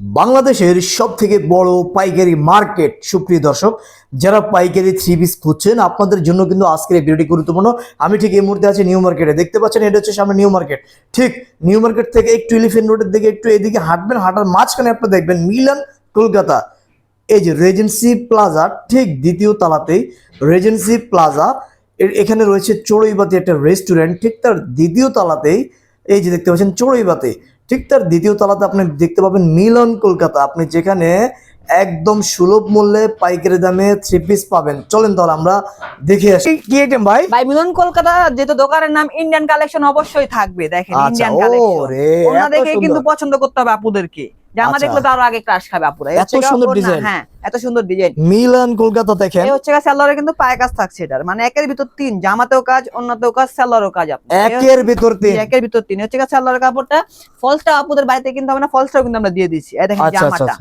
বাংলাদেশের সব থেকে বড় পাইকারি মার্কেট। সুপ্রিয় দর্শক, যারা পাইকারি থ্রি পিস খুঁজছেন, আপনাদের জন্য কিন্তু আজকের এই ভিডিওটি গুরুত্বপূর্ণ। আমি ঠিক এই মুহূর্তে আছি নিউ মার্কেটে। দেখতে পাচ্ছেন, এটা হচ্ছে সামনে নিউ মার্কেট। ঠিক নিউ মার্কেট থেকে একটু এলিফেন্ট রোডের দিকে, একটু এদিকে হাঁটবেন, হাঁটার মাঝখানে আপনি দেখবেন মিলান, কলকাতা। এই যে রেজেন্সি প্লাজা ঠিক দ্বিতীয় তালাতেই রেজেন্সি প্লাজা এখানে রয়েছে চড়ুইবাতি একটা রেস্টুরেন্ট ঠিক তার দ্বিতীয় তালাতেই এই যে দেখতে পাচ্ছেন চড়ুইবাতি। ঠিক তার দ্বিতীয় তলাতে আপনি দেখতে পাবেন মিলন কলকাতা। আপনি যেখানে একদম সুলভ মূল্যে পাইকারি দামে থ্রি পিস পাবেন। চলেন তাহলে আমরা দেখে আসি। কি আইটেম ভাই? ভাই মিলন কলকাতা যেহেতু দোকানের নাম ইন্ডিয়ান কালেকশন অবশ্যই থাকবে। দেখেন ইন্ডিয়ান কালেকশন ওরে ওনা দেখে কিন্তু পছন্দ করতে হবে আপুদেরকে। জামা আচ্ছা। দেখলে তো আরও আগে ক্রাশ খাবে আপুরা। এত সুন্দর ডিজাইন। হ্যাঁ এত সুন্দর ডিজাইন মিলন কলকাতা দেখেন। এই হচ্ছে স্যালোয়ারে কিন্তু পায়ে কাজ থাকছে এটার। মানে একের ভিতর তিন জামাতেও কাজ অন্যতেও কাজ স্যালোয়ারও কাজ আপনি একের ভিতর তিন। একের ভিতর তিন। হচ্ছে স্যালোয়ারের কাপড়টা। ফলসটা আপুদের বাড়িতে কিন্তু আমরা ফলসটাও কিন্তু আমরা দিয়ে দিচ্ছি এই দেখেন আচ্ছা আচ্ছা জামাটা।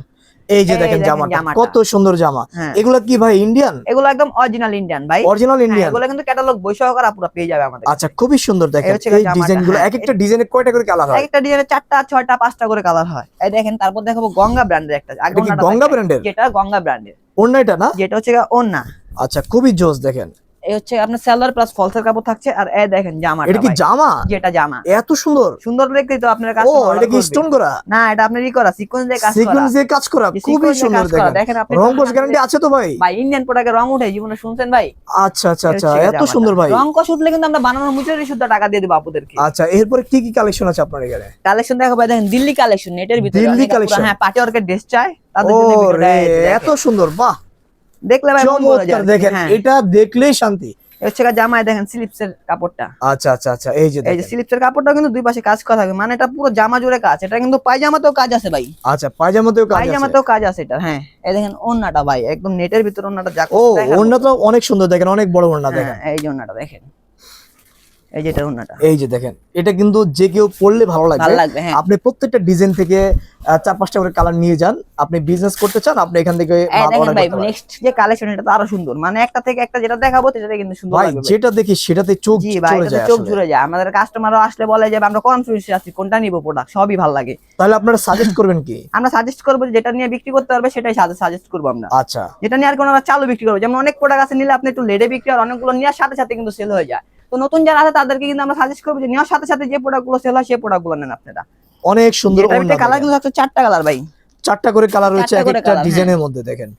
এই যে দেখেন জামাটা। কত সুন্দর জামা। হ্যাঁ। এগুলা কি ভাই ইন্ডিয়ান এগুলো একদম অরিজিনাল ইন্ডিয়ান ভাই। অরিজিনাল হ্যাঁ, ইন্ডিয়ান এগুলো কিন্তু ক্যাটালগ বই সহকারে আপুরা পেয়ে যাবে আমাদের আচ্ছা খুবই সুন্দর দেখেন। এই হচ্ছে এই জামাটা, ডিজাইনগুলো হ্যাঁ। এক একটা ডিজাইনে কয়টা করে কালার হয়? একটা ডিজাইনে চারটা ছয়টা পাঁচটা করে কালার হয়। এই দেখেন তারপর দেখাবো গঙ্গা ব্র্যান্ডের একটা। আগে গঙ্গা। ব্র্যান্ডের যেটা গঙ্গা ব্র্যান্ডের অন্য এটা না? যেটা হচ্ছে ওন্না আচ্ছা খুবই জোস দেখেন। এই হচ্ছে আপনার সেলার প্লাস ফলসের কাপড় থাকছে আর এই দেখেন জামা এটা কি জামা? যেটা জামা। এত সুন্দর। সুন্দর দেখতেই তো আপনার কাছে ও এটা কি স্টোন করা? না এটা আপনার ই করা সিকোয়েন্স দিয়ে কাজ করা। সিকোয়েন্স দিয়ে কাজ করা খুবই সুন্দর দেখেন। দেখেন আপনি রং কোশ গ্যারান্টি আছে তো ভাই? ভাই ইন্ডিয়ান প্রোডাক্টের রং উঠে জীবনে শুনছেন ভাই? আচ্ছা আচ্ছা আচ্ছা এত সুন্দর ভাই। রং উঠলে কিন্তু আমরা বানানোর মুচুরি শুদ্ধ টাকা দিয়ে দেবো আপুদেরকে আচ্ছা এরপরে কি কি কালেকশন আছে আপনার এখানে? কালেকশন দেখো ভাই দেখেন দিল্লি কালেকশন নেটের ভিতরে। দিল্লি collection? হ্যাঁ পার্টি ওয়ার্কের ড্রেস চাই। তাদের জন্য এত সুন্দর বাহ। দেখলে ভাই মন ভরে যায়। দেখেন হ্যাঁ। এটা দেখলেই শান্তি। এই হচ্ছে জামায় দেখেন স্লিপসের কাপড়টা। আচ্ছা আচ্ছা আচ্ছা এই যে এই যে দেখেন। স্লিপসের কাপড়টা কিন্তু দুই পাশে কাজ করা থাকবে মানে এটা পুরো জামা জুড়ে কাজ। এটা কিন্তু পায়জামাতেও কাজ আছে ভাই। আচ্ছা পায়জামাতেও কাজ আছে? পায়জামাতেও কাজ আছে এটা হ্যাঁ। এই দেখেন ওন্নাটা ভাই একদম নেটের ভিতর ওন্নাটা যা ও অনেক সুন্দর দেখেন অনেক বড় ওনা দেখেন। হ্যাঁ, এই যে ওন্নাটা দেখেন। এই যে এটা এই যে দেখেন এটা কিন্তু যে কেউ পড়লে ভালো লাগবে। হ্যাঁ। আপনি প্রত্যেকটা ডিজাইন থেকে চার পাঁচটা করে কালার নিয়ে যান। আপনি বিজনেস করতে চান আপনি এখান থেকে ভাই নেক্সট যে কালেকশন এটা তো আরও সুন্দর। মানে একটা থেকে একটা যেটা দেখাবো সেটা কিন্তু সুন্দর ভাই যেটা দেখি সেটাতে চোখ চলে যায় চোখ। জুড়ে যায়। আমাদের কাস্টমারও আসলে বলে যে আমরা কনফিউজ আছি? কোনটা নিব প্রোডাক্ট সবই ভালো লাগে। তাহলে আপনারা সাজেস্ট করবেন কি? আমরা সাজেস্ট করব যেটা নিয়ে বিক্রি করতে পারবে সেটাই সাজেস্ট করব আমরা। আচ্ছা। যেটা নিয়ে আর কোনো চালু বিক্রি করব। যেমন অনেক প্রোডাক্ট আছে নিলে আপনি একটু লেডে বিক্রি আর অনেকগুলো নেওয়ার সাথে সাথে কিন্তু সেল হয়ে যায়। তো নতুন যারা আছে তাদেরকে কিন্তু আমরা সাজেস্ট করব যে নেওয়ার সাথে সাথে যে প্রোডাক্টগুলো সেল হয় সেই প্রোডাক্টগুলো নেন আপনারা। অনেক সুন্দর যেটা কালার দেখেন। কিন্তু থাকছে চারটা কালার ভাই। চারটা করে কালার রয়েছে এক একটা ডিজাইনের মধ্যে দেখেন।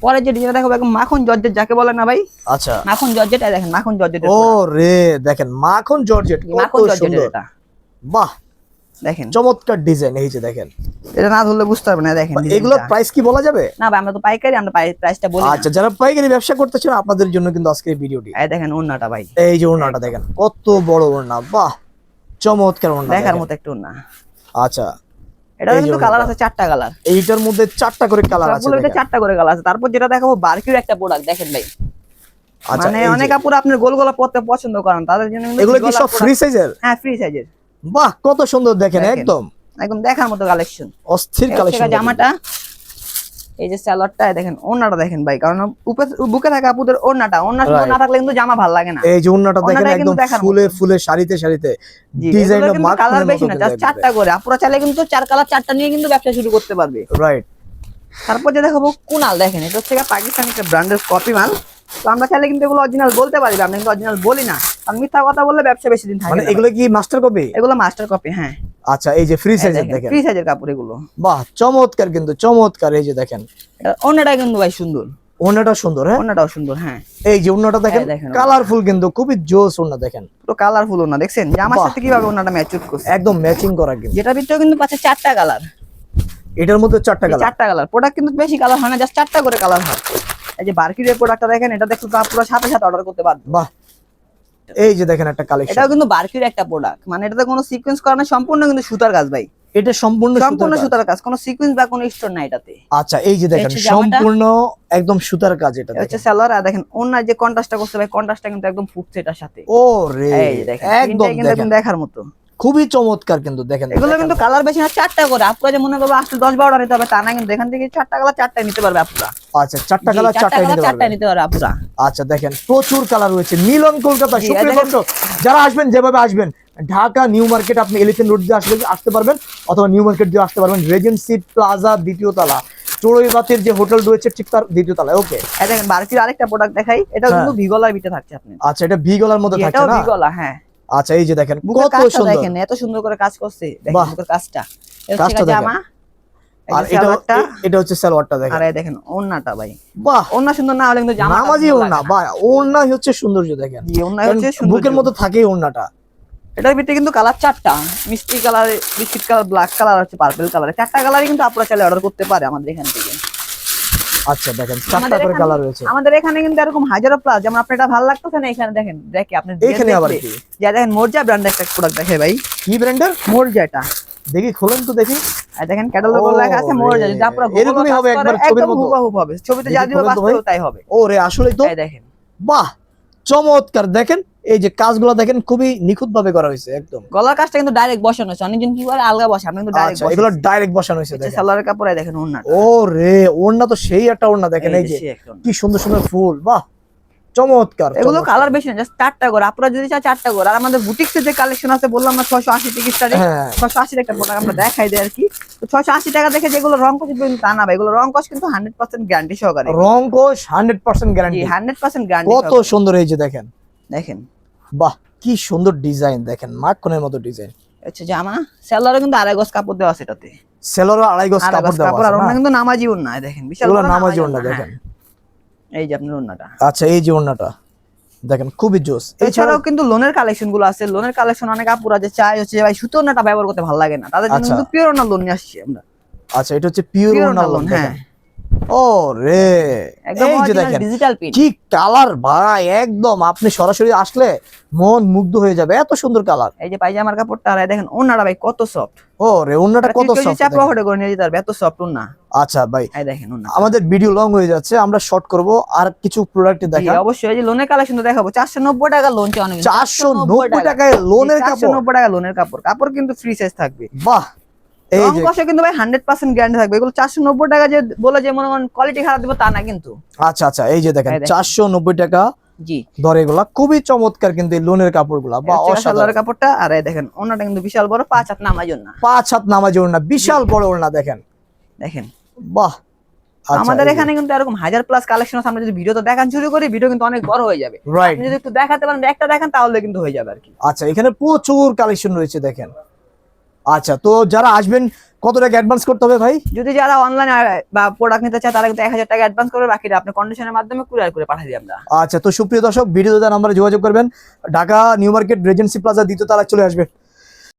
পরে যে ডিজাইন দেখো একদম মাখন জর্জেট যাকে বলে না ভাই? আচ্ছা। মাখন জর্জেট দেখেন মাখন জর্জেট ও রে দেখেন মাখন জর্জেট মাখন কত জর্জেট এটা। বাহ! দেখেন। চমৎকার ডিজাইন এই যে দেখেন। এটা না ধরলে বুঝতে পারবে না দেখেন এগুলো প্রাইস কি বলা যাবে? না ভাই আমরা তো পাইকারি আমরা প্রাইসটা বলি আচ্ছা যারা পাইকারি ব্যবসা করতেছেন আপনাদের জন্য কিন্তু আজকে এই ভিডিওটি। এই দেখেন ওন্নাটা ভাই। এই যে ওড়নাটা দেখেন কত বড় ওড়না বাহ! চমৎকার ওড়না দেখার মতো একটু না আচ্ছা এটা কিন্তু কালার আছে চারটা কালার এইটার মধ্যে চারটা করে কালার আছে এটা চারটা করে কালার আছে। তারপর যেটা দেখাবো বারকির একটা প্রোডাক্ট দেখেন ভাই। আচ্ছা মানে অনেক আপুরা আপনার গোল গোলা পড়তে পছন্দ করেন তাদের জন্য এগুলো কি সব ফ্রি সাইজের হ্যাঁ ফ্রি সাইজের বাহ কত সুন্দর দেখেন। একদম। একদম দেখার মতো কালেকশন অস্থির কালেকশন জামাটা এই যে স্যালাডটা দেখেন ওন্নাটা দেখেন ভাই কারণ বুকে থাকা আপুদের ওন্নাটা ওন্না শুধু না থাকলে কিন্তু জামা ভালো লাগে না। এই যে ওড়নাটা দেখেন একদম ফুলে ফুলে সারিতে সারিতে জি ডিজাইন এগুলো মার্ক কালার বেশি না জাস্ট চারটা করে। আপুরা চাইলে কিন্তু চার কালার চারটা নিয়ে কিন্তু ব্যবসা শুরু করতে পারবে। রাইট তারপর যে দেখাবো কুনাল দেখেন এটা হচ্ছে পাকিস্তানি একটা ব্র্যান্ডের কপি মাল। তো আমরা চাইলে কিন্তু এগুলো অরিজিনাল বলতে পারি আমরা কিন্তু অরিজিনাল বলি না। কারণ মিথ্যা কথা বললে ব্যবসা বেশি দিন থাকে মানে এগুলো কি মাস্টার কপি এগুলো মাস্টার কপি হ্যাঁ। আচ্ছা এই যে ফ্রি সাইজের দেখেন ফ্রি সাইজের কাপড় এগুলো। বাহ চমৎকার কিন্তু চমৎকার এই যে দেখেন। অন্যটা কিন্তু ভাই সুন্দর। ওড়নাটা সুন্দর হ্যাঁ? অন্যটাও সুন্দর হ্যাঁ। এই যে ওড়নাটা দেখেন কালারফুল কিন্তু খুবই জোস ওড়না দেখেন। পুরো কালারফুল না দেখছেন? যে আমার সাথে কীভাবে ওনাটা ম্যাচ করছে। একদম ম্যাচিং করা কিন্তু। যেটা ভিতরে কিন্তু পাচ্ছে চারটা কালার এটার মধ্যে চারটা কালার চারটা কালার প্রোডাক্ট কিন্তু বেশি কালার হয় না জাস্ট চারটা করে কালার হয়। এই যে বার্কির প্রোডাক্টটা দেখেন এটা দেখতে তো পুরো সাথে সাথে অর্ডার করতে পারবে বাহ এই যে দেখেন একটা কালেকশন এটাও কিন্তু বার্কির একটা প্রোডাক্ট মানে এটাতে কোনো সিকোয়েন্স করা না সম্পূর্ণ কিন্তু সুতার কাজ ভাই। এটা সম্পূর্ণ সম্পূর্ণ সুতার কাজ। কোনো সিকোয়েন্স বা কোনো স্টোন নাই এটাতে। আচ্ছা এই যে দেখেন সম্পূর্ণ একদম সুতার কাজ এটা হচ্ছে দেখেন। সালোয়ার আর দেখেন ওনার যে কন্ট্রাস্টটা করছে ভাই কন্ট্রাস্টটা কিন্তু একদম ফুটছে এটার সাথে। ও রে একদম দেখার মতো। খুবই চমৎকার কিন্তু দেখেন। এগুলো কিন্তু কালার বেশি না চারটা করে। আপনারা যে মনে করব আসলে দশ বারোটা নিতে হবে তা না কিন্তু এখান থেকে চারটা কালার চারটা নিতে পারবে আপনারা। আচ্ছা চারটা কালার নিতে চারটা নিতে পারবে। আপনারা। আচ্ছা দেখেন প্রচুর কালার রয়েছে। মিলন কলকাতা যারা আসবেন যেভাবে আসবেন ঢাকা নিউ মার্কেট আপনি এলিফেন্ট রোড দিয়ে আসলে আসতে পারবেন অথবা নিউ মার্কেট দিয়ে আসতে পারবেন রেজেন্সি প্লাজা দ্বিতীয় তলা। চড়ুইবাতির যে হোটেল রয়েছে ঠিক তার দ্বিতীয় তলায় ওকে দেখেন বারকির আরেকটা প্রোডাক্ট দেখাই এটা কিন্তু ভিগলার ভিতরে থাকছে আপনি আচ্ছা এটা ভি গলার মধ্যে থাকছে না? ভিগলা হ্যাঁ। আচ্ছা এই যে দেখেন কত সুন্দর। দেখেন এত সুন্দর করে কাজ করছে। দেখেন বাহ। কাজটা। এটা হচ্ছে জামা আর এটা এটা হচ্ছে সালোয়ারটা দেখেন। এই দেখেন ওন্নাটা ভাই। বাহ। ওন্না সুন্দর না হলে কিন্তু জামা নামাজি ওড়না বা ওড়নাই হচ্ছে সৌন্দর্য দেখেন। জি ওন্না হচ্ছে সুন্দর বুকের মতো থাকেই ওড়নাটা। এটার ভিতরে কিন্তু কালার চারটা। মিষ্টি colour biscuit colour black colour হচ্ছে পার্পল কালার। চারটা কালারই কিন্তু আপনারা চাইলে অর্ডার করতে পারে আমাদের এখান থেকে। আচ্ছা দেখেন চারটা করে কালার রয়েছে। আমাদের এখানে কিন্তু এরকম হাজারো প্লাস যেমন আপনার এটা ভালো লাগতেছে না এখানে দেখেন দেখে আপনি এইখানে আবার কি? যা দেখেন মোরজা ব্র্যান্ডের একটা প্রোডাক্ট দেখে ভাই। কি ব্র্যান্ডের মোরজা এটা দেখি খোলেন তো দেখি। আর দেখেন ক্যাটালগ লেখা আছে মোরজা আপনারা Google-এ এরকমই হবে একবার ছবির মতো। হুবহু হবে। ছবিতে যা দিবে। বাস্তবেও তাই হবে। ও রে আসলেই তো। এই দেখেন। বাহ চমৎকার। দেখেন এই যে কাজগুলো দেখেন খুবই নিখুঁত ভাবে করা হয়েছে একদম। গলার কাজটা কিন্তু ডাইরেক্ট বসানো হয়েছে। অনেকজন কি করে? আলগা বসে আপনি কিন্তু ডাইরেক্ট আচ্ছা এগুলো ডাইরেক্ট বসানো হয়েছে দেখেন। সালোয়ারের কাপড়ে দেখেন ওন্না ও রে ওড়না তো সেই একটা ওড়না দেখেন এই যে কি সুন্দর সুন্দর ফুল বাহ! চমৎকার এগুলো কালার বেশি না জাস্ট চারটা করে আপনারা যদি চান চারটা করে আর আমাদের বুটিক্সের যে কালেকশন আছে বললাম না ছয়শো আশি থেকে স্টার্টে হ্যাঁ। ছয়শো আশির একটা প্রোডাক্ট আমরা দেখাই দেয় আর কি। তো ছয়শো আশি টাকা দেখে যেগুলো রং কষ কিন্তু তা না ভাই। এগুলো রং কষ কিন্তু হান্ড্রেড পার্সেন্ট গ্যারান্টি সহকারে। রং পার্সেন্ট জি গ্যারান্টি হান্ড্রেড পার্সেন্ট গ্যারান্টি কত সুন্দর এই যে দেখেন। দেখেন। বাহ কি সুন্দর ডিজাইন দেখেন মাখনের মতো ডিজাইন। হচ্ছে জামা। সেলারে কিন্তু আড়াই গজ কাপড় দেওয়া আছে এটাতে। সেলোর আড়াই গজ কাপড় দেওয়া কাপড় আর আছে ওনা কিন্তু নামাজি ওন্না দেখেন বিশাল বড় নামাজি ওড়না, দেখেন। হ্যাঁ। এই যে আপনার ওন্নাটা আচ্ছা এই যে ওড়নাটা দেখেন খুবই জোস। এছাড়াও কিন্তু লোনের কালেকশনগুলো আছে। লোনের কালেকশন অনেক আপুরা যে চাই হচ্ছে ভাই সুতো ওন্নাটা ব্যবহার করতে ভালো লাগে না। তাদের জন্য আচ্ছা। কিন্তু পিওর ওন্না লোন নিয়ে আসছি আমরা। আচ্ছা এটা হচ্ছে পিওর ওন্না লোন হ্যাঁ। ও রে একদম এই যে দেখেন ডিজিটাল প্রিন্ট কি কালার ভাই একদম আপনি সরাসরি আসলে মন মুগ্ধ হয়ে যাবে এত সুন্দর কালার। এই যে পায়জামার কাপড়টা আর দেখেন ওন্নাটা ভাই কত সফট ও রে ওড়নাটা কত soft চাপ। পকেটে করে নিয়ে যেতে পারবে এত সফট ওন্না আচ্ছা ভাই এই দেখেন ওন্না আমাদের ভিডিও লং হয়ে যাচ্ছে আমরা শর্ট করব আর কিছু প্রোডাক্ট জি, অবশ্যই এই যে লোনের কালেকশন দেখাবো চারশো নব্বই টাকা লোন চাই অনেক চারশো নব্বই টাকায় লোনের চারশো কাপড়। নব্বই টাকা লোনের কাপড়। কাপড় কিন্তু ফ্রি সাইজ থাকবে। বাহ রং যে কষে কিন্তু ভাই হান্ড্রেড পার্সেন্ট গ্যারান্টি থাকবে। এগুলো চারশো নব্বই টাকা যে বলে যে মনে কোয়ালিটি খারাপ দিব তা না কিন্তু। আচ্ছা আচ্ছা এই যে দেখেন চারশো নব্বই টাকা জি। ধরে এগুলা। খুবই চমৎকার কিন্তু এই লোনের কাপড়গুলা বা অসাধারণ। কাপড়টা আর এই দেখেন ওনাটা কিন্তু বিশাল বড় পাঁচ হাত জন্য পাঁচ হাত নামাজি ওড়না বিশাল বড় ওড়না দেখেন। দেখেন। বাহ। আচ্ছা, আমাদের এখানে কিন্তু এরকম হাজার প্লাস কালেকশন আছে আমরা যদি ভিডিও তো দেখান শুরু করি ভিডিও কিন্তু অনেক বড় হয়ে যাবে। আপনি যদি একটু দেখাতে পারেন একটা দেখেন তাহলে কিন্তু হয়ে যাবে আর কি। আচ্ছা এখানে প্রচুর কালেকশন রয়েছে দেখেন। আচ্ছা তো যারা আসবেন কত টাকা অ্যাডভান্স করতে হবে ভাই? যদি যারা অনলাইন বা প্রোডাক্ট নিতে চায় তারা কিন্তু এক হাজার টাকা অ্যাডভান্স করবে বাকিটা আপনি কন্ডিশনের মাধ্যমে কুরিয়ার করে পাঠিয়ে দিই আমরা। আচ্ছা তো সুপ্রিয় দর্শক ভিডিও নাম্বারে যোগাযোগ করবেন। Dhaka new market regency plaza দ্বিতীয় তলায় চলে আসবেন